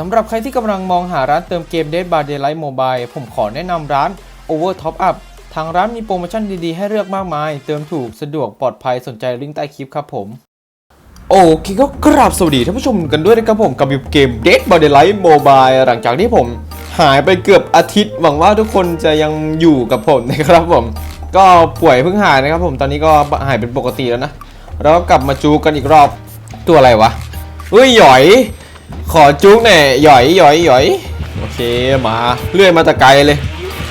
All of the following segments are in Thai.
สำหรับใครที่กำลังมองหาร้านเติมเกม Dead by Daylight Mobile ผมขอแนะนำร้าน Over Top Up ทางร้านมีโปรโมชั่นดีๆ ให้เลือกมากมาย เติมถูกสะดวกปลอดภัยสนใจลิงก์ใต้คลิปครับผม โอเคก็กราบสวัสดีท่านผู้ชมกันด้วยนะครับผมกับเกม Dead by Daylight Mobile หลังจากที่ผมหายไปเกือบอาทิตย์ หวังว่าทุกคนจะยังอยู่กับผมนะครับผม ก็ป่วยเพิ่งหายนะครับผมตอนนี้ก็หายเป็นปกติแล้วนะแล้วก็กลับมาจูกันอีกรอบตัวอะไรวะเฮ้ยหยอย ขอจุกหน่อยหย่อยหย่อยหย่อยโอเคมาเลื่อยมาแตะไกลเลย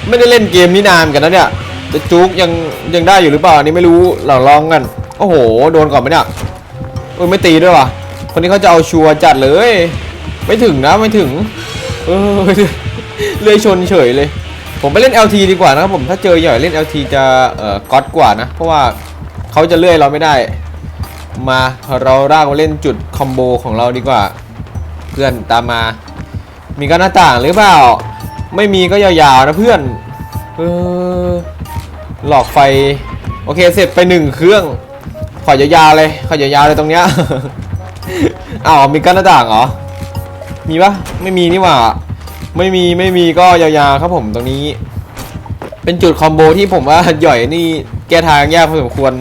ไม่ได้เล่นเกมนี้นานกันนะเนี่ยจะจุกยังยังได้อยู่หรือเปล่าอันนี้ไม่รู้ลองลองกันโอ้โหโดนก่อนไหมเนี่ยเออไม่ตีด้วยวะคนนี้เขาจะเอาชัวร์จัดเลย ไม่ถึงนะไม่ถึง เออเลยชนเฉยเลย ผมไปเล่น LT ดีกว่านะครับผมถ้าเจอหย่อยเล่น LT จะเอ่อก๊อตกว่านะ เพราะว่าเขาจะเลื่อยเราไม่ได้ มาเราร่างมาเล่นจุดคอมโบของเราดีกว่า พื่อนตามมา มีกันหน้าต่างหรือเปล่า ไม่มีก็ยาวๆนะเพื่อน เออ หลอกไฟ โอเค เสร็จไปหนึ่งเครื่อง ขอยาวๆเลย ขอยาวๆเลยตรงเนี้ยอ้าวมีกันหน้าต่างเหรอ มีปะไม่มีนี่หว่า ไม่มี ไม่มีก็ยาวๆครับผมตรงนี้ เป็นจุดคอมโบที่ผมว่าหย่อยนี่แก้ทางยากพอสมควร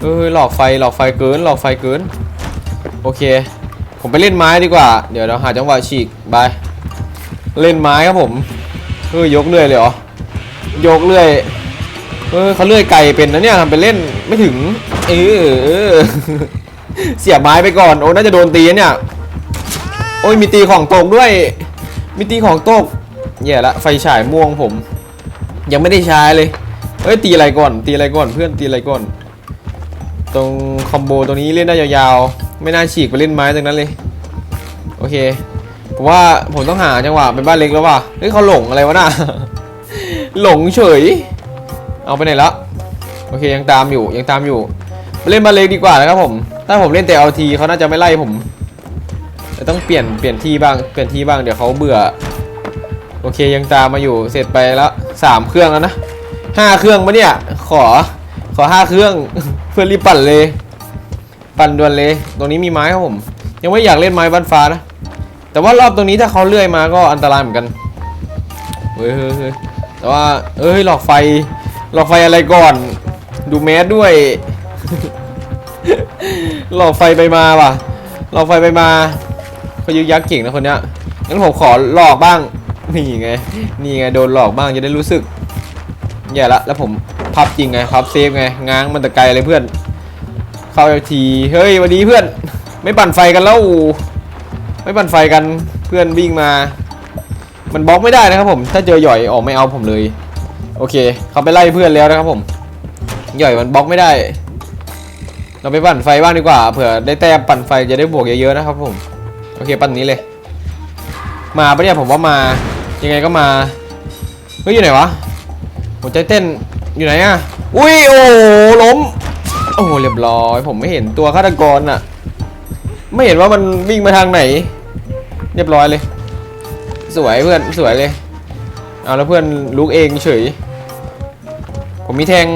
เออหลอกไฟ หลอกไฟเกิน หลอกไฟเกิน โอเค ผมไปเล่นไม้ดีกว่า เดี๋ยวเราหาจังหวะฉีกบายเล่นไม้ครับผมเฮ้ยยกเลื่อยเลยเหรอยกเลื่อยเออเขาเลื่อยไก่เป็นนะเนี่ยทำไปเล่นไม่ถึงเออเออเสียบไม้ไปก่อนโอ้น่าจะโดนตีนะเนี่ยโอ้ยมีตีของตกด้วย มีตีของตกแย่ละไฟฉายม่วงผม ยังไม่ได้ใช้เลยเอ้ยตีอะไรก่อน ตีอะไรก่อนเพื่อนตีอะไรก่อน ตรงคอมโบตรงนี้เล่นได้ยาวๆ ไม่น่าฉีกไปเล่นไม้ตรงนั้นเลย โอเค ผมว่าผมต้องหาจังหวะเป็นบ้านเล็กแล้วว่ะเฮ้ยเขาหลงอะไรวะน่ะ หลงเฉย เอาไปไหนล้วโอเคยังตามอยู่ยังตามอยู่เล่นบ้านเล็กดีกว่านะครับผม ถ้าผมเล่นแต่เอาทีเขาน่าจะไม่ไล่ผมต่ต้องเปลี่ยนเปลี่ยนที่บ้างเปลี่ยนที่บ้างเดี๋ยวเขาเบื่อ โอเคยังตามมาอยู่เสร็จไปแล้วสามเครื่องแล้วนะห้าเครื่องปะเนี่ย ขอขอห้าเครื่องเพื่อรีบปั่นเลย ปั่นด่วนเลย ตรงนี้มีไม้ครับผม ยังไม่อยากเล่นไม้บ้านฟ้านะ แต่ว่ารอบตรงนี้ถ้าเขาเลื่อยมาก็อันตรายเหมือนกันเฮ้ยเฮ้ยแต่ว่า เอ้ย หลอกไฟ หลอกไฟอะไรก่อน ดูแมสด้วย หลอกไฟไปมาว่ะ หลอกไฟไปมาเขายึกยักษ์เก่งนะคนเนี้ย งั้นผมขอหลอกบ้าง นี่ไง นี่ไงโดนหลอกบ้างจะได้รู้สึกแย่ละ แล้วผมพับจริงไงพับเซฟไง ง้างมันแต่ไกลเลยเพื่อน เข้าทีเฮ้ยวันนี้เพื่อนไม่ปั่นไฟกันแล้วไม่ปั่นไฟกันเพื่อนวิ่งมา มันบล็อกไม่ได้นะครับผม ถ้าเจอหย่อยออกไม่เอาผมเลย โอเค เขาไปไล่เพื่อนแล้วนะครับผม หย่อยมันบล็อกไม่ได้ เราไปปั่นไฟบ้างดีกว่าเผื่อได้แต้มปั่นไฟจะได้บวกเยอะๆนะครับผมโอเคปั่นนี้เลย มาปะเนี่ยผมว่ามายังไงก็มาเฮ้ยอยู่ไหนวะหัวใจเต้นอยู่ไหนอะอุ้ยโอ้โหล้ม โอ้โหเรียบร้อย ผมไม่เห็นตัวฆาตกรอะไม่เห็นว่ามันวิ่งมาทางไหน เรียบร้อยเลย สวยเพื่อนสวยเลย เอาแล้วเพื่อนลุกเองเฉย ผมมีแทง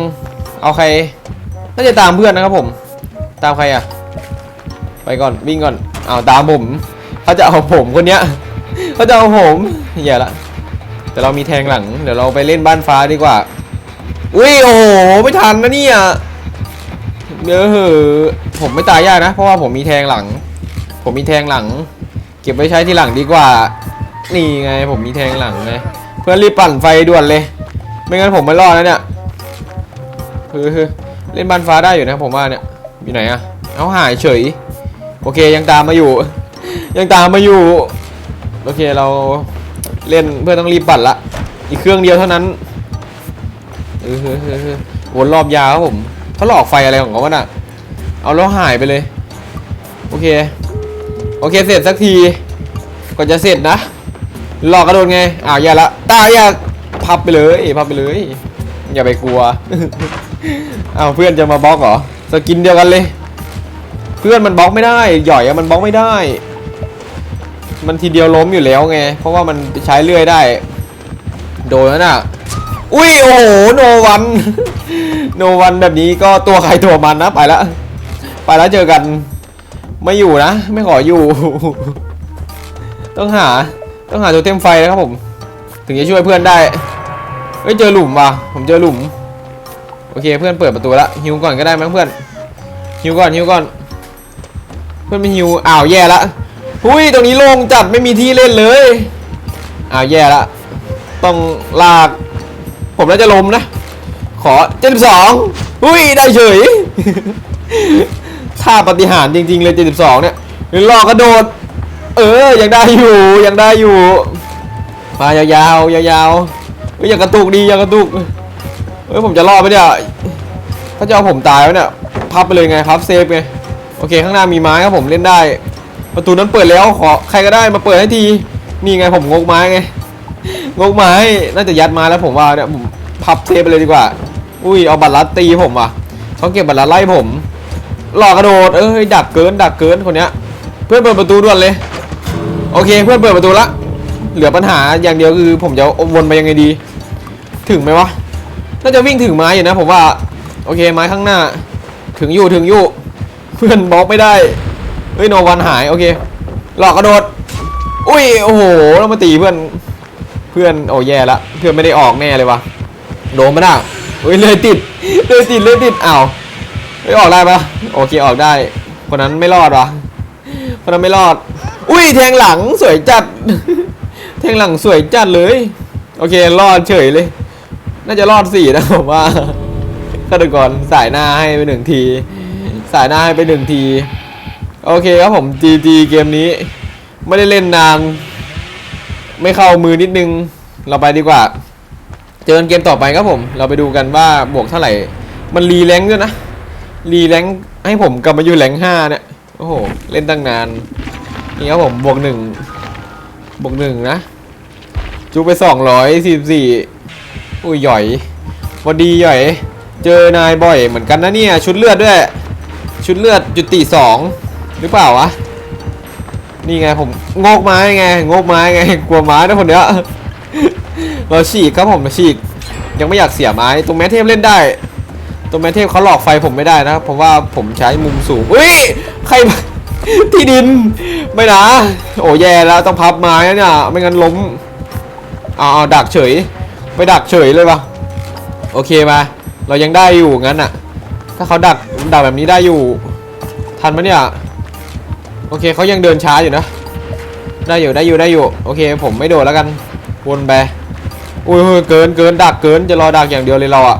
เอาใคร น่าจะตามเพื่อนนะครับผม ตามใครอะไปก่อนวิ่งก่อน เอาตามผมเขาจะเอาผมคนเนี้ยเขาจะเอาผมอย่าละ แต่เรามีแทงหลัง เดี๋ยวเราไปเล่นบ้านฟ้าดีกว่า อุ้ยโอ้โหไม่ทันนะเนี่ย เดี๋ยวเหอผมไม่ตายยากนะ เพราะว่าผมมีแทงหลัง ผมมีแทงหลัง เก็บไว้ใช้ทีหลังดีกว่า นี่ไง ผมมีแทงหลังไงเพื่อนรีบปั่นไฟด่วนเลย ไม่งั้นผมไม่รอดแล้วเนี่ยคือเล่นบ้านฟ้าได้อยู่นะผมว่าเนี่ยอยู่ไหนอะเอาหายเฉย โอเคยังตามมาอยู่ ยังตามมาอยู่ โอเคเราเล่นเพื่อต้องรีบปั่นละ อีกเครื่องเดียวเท่านั้นเออเฮ้ยวนรอบยาวครับผม เขาหลอกไฟอะไรของเขาวะน่ะ เอาแล้วหายไปเลย โอเค โอเคเสร็จสักทีก่อนจะเสร็จนะ หลอกกระโดดไง อ้าวอย่าละ ตายอย่าพับไปเลย พับไปเลย อย่าไปกลัว อ้าวเพื่อนจะมาบล็อกเหรอ สกินเดียวกันเลย เพื่อนมันบล็อกไม่ได้ หย่อยอะมันบล็อกไม่ได้ มันทีเดียวล้มอยู่แล้วไง เพราะว่ามันใช้เลื่อยได้ โดนแล้วน่ะ อุ้ยโอ้โหโนวันโนวันแบบนี้ก็ตัวใครตัวมันนะไปละไปแล้วเจอกันไม่อยู่นะ ไม่ขออยู่ ต้องหาต้องหาตัวเต็มไฟนะครับผม ถึงจะช่วยเพื่อนได้เฮ้ยเจอหลุมว่ะผมเจอหลุมโอเคเพื่อนเปิดประตูละฮิวก่อนก็ได้มั้งเพื่อนฮิวก่อนฮิวก่อน เพื่อนไม่ฮิวอ้าวแย่ละหุ้ยตรงนี้โล่งจัดไม่มีที่เล่นเลยอ้าวแย่ละต้องลาก ผมน่าจะล้มนะ ขอเจ็ดสองหุ้ยได้เฉยท่าปฏิหารจริง ๆ เลยเจ็ดสองเนี่ยหลอกกระโดด เออยังได้อยู่ยังได้อยู่มายาวๆยาวๆเฮ้ยอย่ากระตุกดีอย่ากระตุกเฮ้ยผมจะรอดไหมเนี่ยถ้าจะเอาผมตายวะเนี่ยพับไปเลยไงพับเซฟไงโอเคข้างหน้ามีไม้ครับผมเล่นได้ ประตูนั้นเปิดแล้วขอใครก็ได้มาเปิดให้ทีนี่ไงผมงกไม้ไง งกไม้น่าจะยัดม้แล้วผมว่าเนี่ยผมพับเซฟไปเลยดีกว่า อุ้ยเอาบัตรลัดตีผมว่ะเขาเก็บบัตรลัดไล่ผมหลอกกระโดดเอ้ยดักเกินดักเกินคนเนี้ย เพื่อนเปิดประตูด่วนเลย โอเค เพื่อนเปิดประตูละเหลือปัญหาอย่างเดียวคือ ผมจะวนไปยังไงดี ถึงไหมวะน่าจะวิ่งถึงไม้อยู่นะ ผมว่า โอเคไม้ข้างหน้า ถึงอยู่ถึงอยู่ เพื่อนบล็อกไม่ได้เฮ้ยโนวันหายโอเค หลอกกระโดด อุ้ยโอ้โหแล้วมาตีเพื่อน พื่อนโอ้แย่ละเพื่อนไม่ได้ออกแน่เลยวะโดนไม่ได้เฮ้ยเลยติดเลยติดเลยติดอ้าวไม่ออกได้ปะโอเคออกได้ คนนั้นไม่รอดวะคนนั้นไม่รอด อุ้ยแทงหลังสวยจัด แทงหลังสวยจัดเลย โอเครอดเฉยเลย น่าจะรอดสี่นะผมว่าฆาตกรสายหน้าให้ไปหนึ่งที สายหน้าให้ไปหนึ่งที โอเคครับผม GG เกมนี้ ไม่ได้เล่นนาน ไม่เข้ามือนิดนึง เราไปดีกว่า เจอเกมต่อไปครับผม เราไปดูกันว่าบวกเท่าไหร่ มันรีแรงด้วยนะ รีแรงให้ผมกลับมาอยู่แรงห้าเนี่ย โอ้โห เล่นตั้งนาน นี่ครับผมบวกหนึ่งบวกหนึ่งนะ จูไปสองร้อยสี่สี่อุ้ยหย่อยพอดีหย่อย เจอนายบ่อยเหมือนกันนะเนี่ย ชุดเลือดด้วย ชุดเลือดจุดตีสองหรือเปล่าวะ นี่ไงผมงอกไม้ไงงอกไม้ไงกลัวไม้นะคนเนี้ยเราฉีกครับผมฉีก ยังไม่อยากเสียไม้ตรงแมทเทพเล่นได้ ตรงแมทเทพเขาหลอกไฟผมไม่ได้นะเพราะว่าผมใช้มุมสูงอุ้ยใครที่ดินไม่นะโอ้แย่แล้วต้องพับไม้เนี่ยไม่งั้นล้มอาเอาดักเฉย ไปดักเฉยเลยวะโอเคมาเรายังได้อยู่งั้นอะถ้าเขาดักดักแบบนี้ได้อยู่ ทันไหมเนี่ย โอเคเขายังเดินช้าอยู่นะ ได้อยู่ได้อยู่ได้อยู่ โอเค ผมไม่โดดแล้วกัน วนไป อุ้ยเกินเกินดักเกินจะรอดักอย่างเดียวเลยเราอะ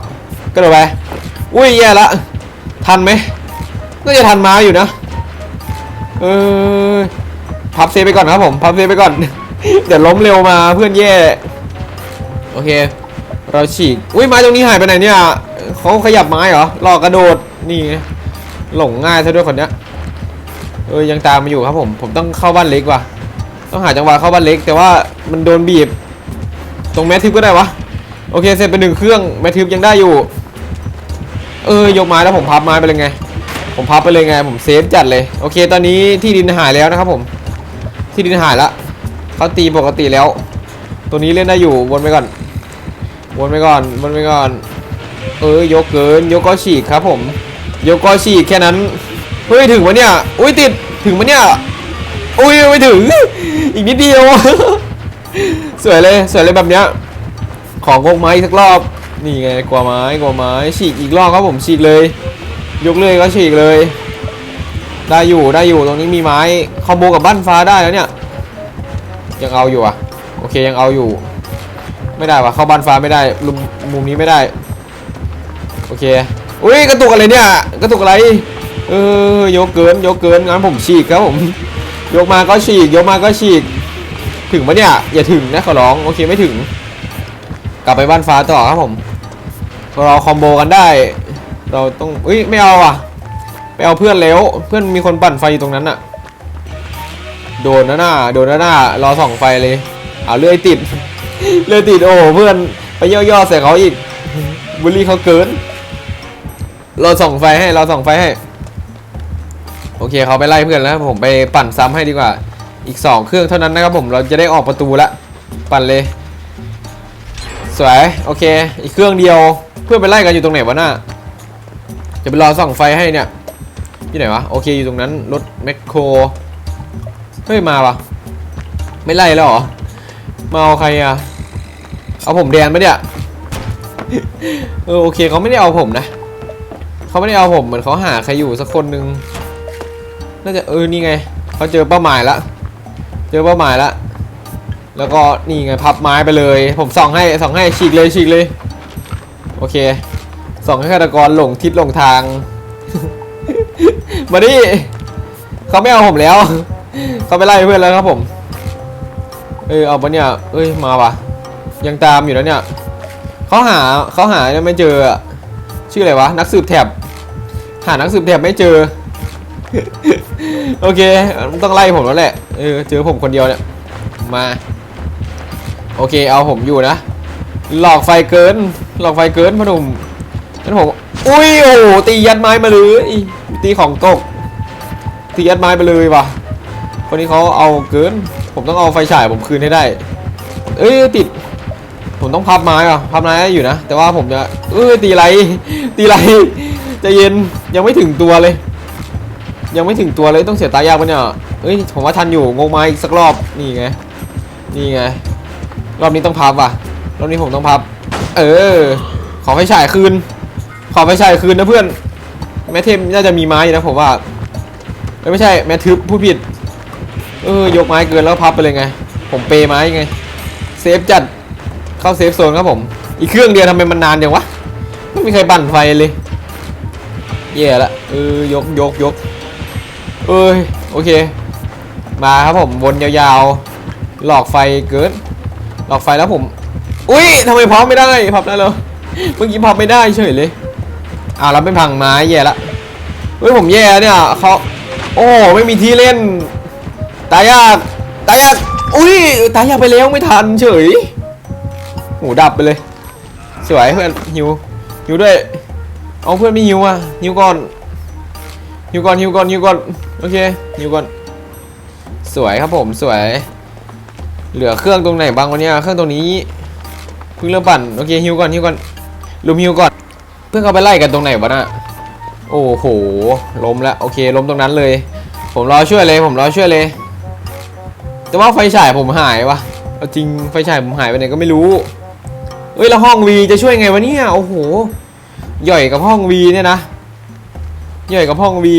ก็โดดไป อุ้ยแย่ละ ทันไหมน่าจะทันมาอยู่นะ เออพับเซฟไปก่อนครับผม พับเซฟไปก่อน เดี๋ยวล้มเร็วมาเพื่อนแย่ โอเค เราฉีก อุ้ยไม้ตรงนี้หายไปไหนเนี่ยเขาขยับไม้เหรอหลอกกระโดด นี่หลงง่ายซะด้วยคนเนี้ย เออยังตามมาอยู่ครับผม ผมต้องเข้าบ้านเล็กว่ะ ต้องหาจังหวะเข้าบ้านเล็ก แต่ว่ามันโดนบีบ ตรงแมททิปก็ได้วะ โอเคเสร็จไปหนึ่งเครื่องแมททิปยังได้อยู่ เออยกไม้แล้วผมพับไม้ไปเลยไง ผมพับไปเลยไง ผมเซฟจัดเลย โอเค ตอนนี้ที่ดินหายแล้วนะครับผม ที่ดินหายละเขาตีปกติแล้ว ตัวนี้เล่นได้อยู่วนไปก่อน วนไปก่อนวนไปก่อน เออยกเกินยกก็ฉีกครับผม ยกก็ฉีกแค่นั้น เฮ้ยถึงวะเนี่ย อุ้ยติด ถึงวะเนี่ย อุ้ยไม่ถึง อีกนิดเดียว สวยเลย สวยเลยแบบเนี้ย ของกงไม้สักรอบ นี่ไงกลัวไม้กลัวไม้ ฉีกอีกรอบครับผมฉีกเลย ยกเลยก็ฉีกเลย ได้อยู่ได้อยู่ตรงนี้มีไม้คอมโบกับบ้านฟ้าได้แล้วเนี่ย ยังเอาอยู่อะ โอเคยังเอาอยู่ ไม่ได้ว่ะเข้าบ้านฟ้าไม่ได้มุมมุมนี้ไม่ได้ โอเค อุ้ยกระตุกอะไรเนี่ย กระตุกอะไร เออยกเกินยกเกินงั้นผมฉีกครับผมยกมาก็ฉีกยกมาก็ฉีก ถึงปะเนี่ยอย่าถึงนะขอร้องโอเคไม่ถึง กลับไปบ้านฟ้าต่อครับผมเราคอมโบกันได้ เราต้องอุ้ยไม่เอาอะไปเอาเพื่อนแล้วเพื่อนมีคนปั่นไฟอยู่ตรงนั้นอะโดนนะหน้าโดนนะหน้ารอส่องไฟเลยเอาเลื่อยติดเลื่อยติดโอ้เพื่อนไปย่อๆใส่เขาอีกบุลลี่เขาเกินเราส่องไฟให้เราส่องไฟให้ โอเคเขาไปไล่เพื่อนแล้วผมไปปั่นซ้ำให้ดีกว่า อีกสองเครื่องเท่านั้นนะครับผมเราจะได้ออกประตูละปั่นเลย สวยโอเค อีกเครื่องเดียวเพื่อนไปไล่กันอยู่ตรงไหนวะหน้าจะไปรอส่องไฟให้เนี่ยที่ไหนวะโอเคอยู่ตรงนั้นรถแมคโครเฮ้ยมาปะไม่ไล่แล้วหรอมาเอาใครอะเอาผมแดนไหมเนี่ยเออโอเคเขาไม่ได้เอาผมนะเขาไม่ได้เอาผมเหมือนเขาหาใครอยู่สักคนนึง น่าจะเออนี่ไงเขาเจอเป้าหมายละเจอเป้าหมายละแล้วก็นี่ไงพับไม้ไปเลย ผมส่องให้ส่องให้ฉีกเลยฉีกเลยโอเคส่องให้ฆาตกรหลงทิศหลงทางมาดิเขาไม่เอาผมแล้วเขาไปไล่เพื่อนแล้วครับผมเออเอาปะเนี่ยเอ้ยมาว่ะ ยังตามอยู่แล้วเนี่ยเขาหาเขาหาเนี่ยไม่เจอชื่ออะไรวะนักสืบแถบหานักสืบแถบไม่เจอ โอเคต้องไล่ผมแล้วแหละเออเจอผมคนเดียวเนี่ยมาโอเคเอาผมอยู่นะ หลอกไฟเกิน หลอกไฟเกินพ่อหนุ่มงั้นผมอุ้ยโอ้ตียัดไม้มาเลยตีของตกตียัดไม้ไปเลยว่ะคนนี้เขาเอาเกิน ผมต้องเอาไฟฉายผมคืนให้ได้ เอ้ยติด ผมต้องพับไม้อะพับไม้ได้อยู่นะ แต่ว่าผมจะเอ้ยตีไร ตีไรจะเย็นยังไม่ถึงตัวเลย ยังไม่ถึงตัวเลยต้องเสียตายากปะเนี่ยเอ้ยผมว่าทันอยู่งงไม้อีกสักรอบนี่ไงนี่ไงรอบนี้ต้องพับว่ะรอบนี้ผมต้องพับ เออ ขอไฟฉายคืน ขอไฟฉายคืนนะเพื่อน แม่เทมน่าจะมีไม้อยู่นะผมว่าไม่ใช่แม่ทึบผู้ผิด เออยกไม้เกินแล้วพับไปเลยไง ผมเปไม้ไงเซฟจัดเข้าเซฟโซนครับผม อีกเครื่องเดียวทำไมมันนานจังวะไม่มีใครบั่นไฟเลยแย่ละเออยกยกยก เอ้ยโอเค มาครับผมวนยาวๆ หลอกไฟเกินหลอกไฟแล้วผม อุ้ยทำไมพับไม่ได้พับได้เลยเมื่อกี้พับไม่ได้เฉยเลยอ่าแล้วไม่พังไม้แย่ละเฮ้ยผมแย่เนี่ยเขาโอ้ไม่มีที่เล่นตายยากตายยากอุ้ยตายยากไปแล้วไม่ทันเฉยหูดับไปเลย สวยเพื่อนหิวหิวด้วยเอาเพื่อนไม่หิวอะหิวก่อน หิวก่อนหิวก่อนหิวก่อนโอเคหิวก่อนสวยครับผมสวย เหลือเครื่องตรงไหนบ้างวะเนี่ยเครื่องตรงนี้เพิ่งเริ่มปั่นโอเคหิวก่อนหิวก่อนลุมหิวก่อน เพื่อนเขาไปไล่กันตรงไหนวะน่ะโอ้โหล้มแล้วโอเคล้มตรงนั้นเลย ผมรอช่วยเลย ผมรอช่วยเลย แต่ว่าไฟฉายผมหายวะเอาจริงไฟฉายผมหายไปไหนก็ไม่รู้เอ้ยแล้วห้องวีจะช่วยไงวะเนี่ยโอ้โหย่อยกับห้องวีเนี่ยนะ ย่อยกับห้องวี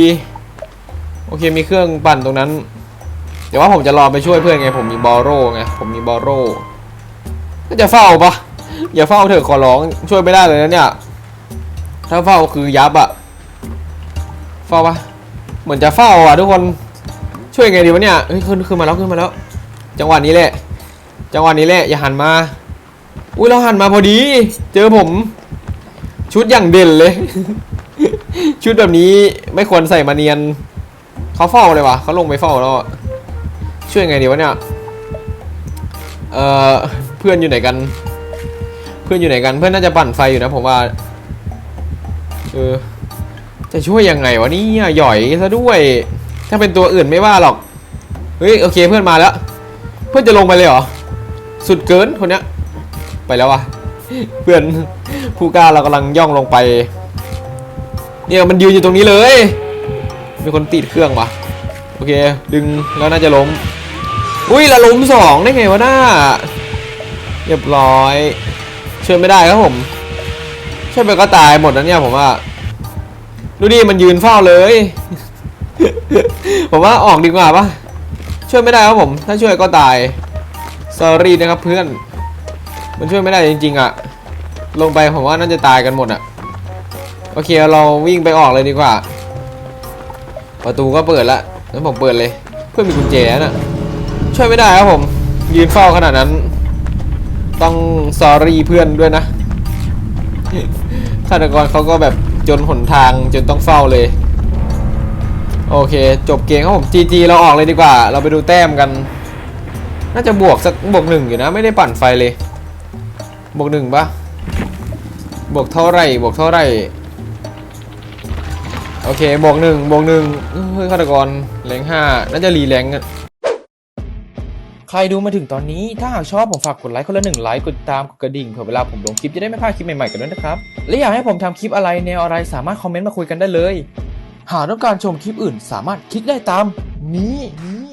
โอเคมีเครื่องปั่นตรงนั้น เดี๋ยวว่าผมจะรอไปช่วยเพื่อนไง ผมมีบอโร่ไงผมมีบอโร่ก็จะเฝ้าปะอย่าเฝ้าเถอะขอร้องช่วยไม่ได้เลยนะเนี่ย ถ้าเฝ้าคือยับอะเฝ้าปะเหมือนจะเฝ้าอะทุกคนช่วยไงดีวะเนี่ยเฮ้ยขึ้นขึ้นมาแล้วขึ้นมาแล้ว จังหวะนี้แหละ จังหวะนี้แหละอย่าหันมาอุ้ยเราหันมาพอดี เจอผม ชุดอย่างเด่นเลย ชุดแบบนี้ไม่ควรใส่มาเนียนเขาเฝ้าเลยวะเขาลงไปเฝ้าแล้วช่วยไงดีวะเนี่ยเอ่อเพื่อนอยู่ไหนกัน เพื่อนอยู่ไหนกัน เพื่อนน่าจะปั่นไฟอยู่นะผมว่าเออจะช่วยยังไงวะนี่หย่อยซะด้วย ถ้าเป็นตัวอื่นไม่ว่าหรอกเฮ้ยโอเคเพื่อนมาแล้ว เพื่อนจะลงไปเลยเหรอสุดเกินคนเนี้ยไปแล้ววะเพื่อนผู้กล้าเรากำลังย่องลงไป เนี่ยมันยืนอยู่ตรงนี้เลย มีคนติดเครื่องวะโอเค ดึงแล้วน่าจะล้ม อุ้ยละล้มสองได้ไงวะหน้าเรียบร้อยช่วยไม่ได้ครับผมช่วยไปก็ตายหมดนะเนี่ยผมว่า ดูดิมันยืนเฝ้าเลย ผมว่าออกดีกว่าปะช่วยไม่ได้ครับผม ถ้าช่วยก็ตาย sorry นะครับเพื่อน มันช่วยไม่ได้จริงๆอะลงไปผมว่าน่าจะตายกันหมดอะ โอเคเราวิ่งไปออกเลยดีกว่า ประตูก็เปิดละงั้นผมเปิดเลย เพื่อนมีกุญแจน่ะช่วยไม่ได้ครับผม ยืนเฝ้าขนาดนั้น ต้องสอรี่เพื่อนด้วยนะฆาตกรเขาก็แบบจนหนทางจนต้องเฝ้าเลย โอเค จบเกมครับผม GG เราออกเลยดีกว่า เราไปดูแต้มกัน น่าจะบวกสักบวกหนึ่งอยู่นะ ไม่ได้ปั่นไฟเลย บวกหนึ่งปะบวกเท่าไรบวกเท่าไร่ โอเคบวกหนึ่งบวกหนึ่งเฮ้ยฆาตกรแรงห้าน่าจะรีแรงกันใครดูมาถึงตอนนี้ ถ้าหากชอบผมฝากกดไลค์คนละหนึ่งไลค์กดติดตามกดกระดิ่งเผื่อเวลาผมลงคลิปจะได้ไม่พลาดคลิปใหม่ๆกันด้วยนะครับ และอยากให้ผมทำคลิปอะไรแนวอะไรสามารถคอมเมนต์มาคุยกันได้เลย หากต้องการชมคลิปอื่นสามารถคลิกได้ตามนี้นี้